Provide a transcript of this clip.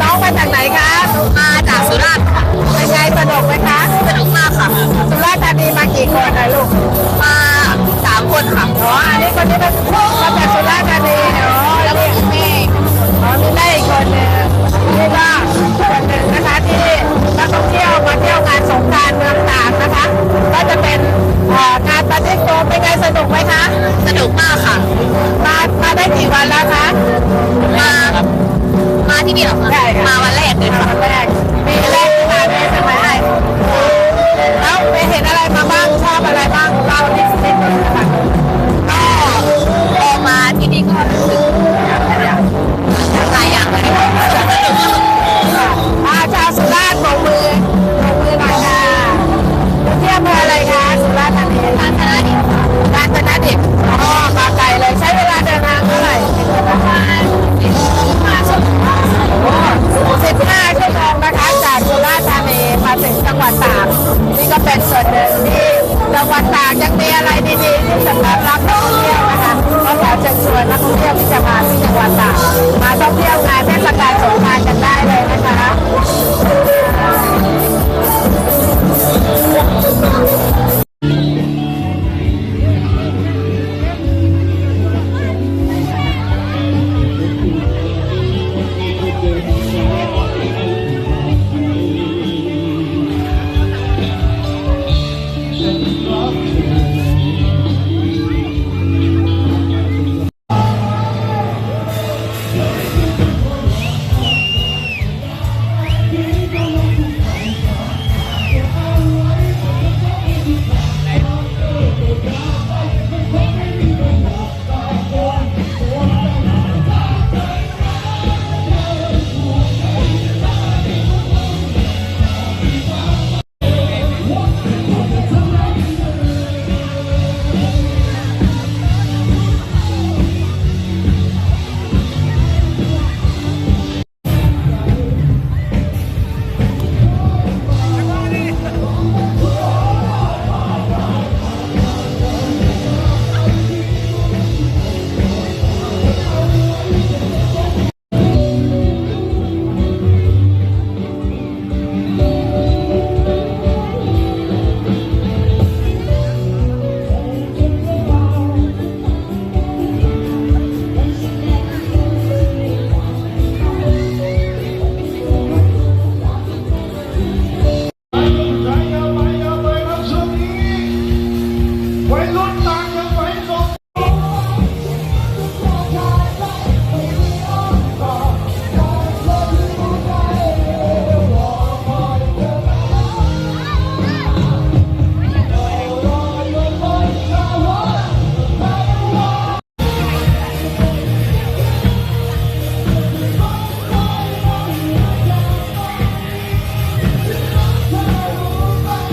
น้องมาจากไหนคะมาจากสุราษฎร์เป็นไงสนุกไหมคะสนุกมากค่ะสุราษฎร์ธานีมากี่คนนะลูกมาสามคนค่ะอ๋ออันนี้คนนี้เป็นมาจากสุราษฎร์ ใช่มาวันแรกเลยค่วันแรกปีแรก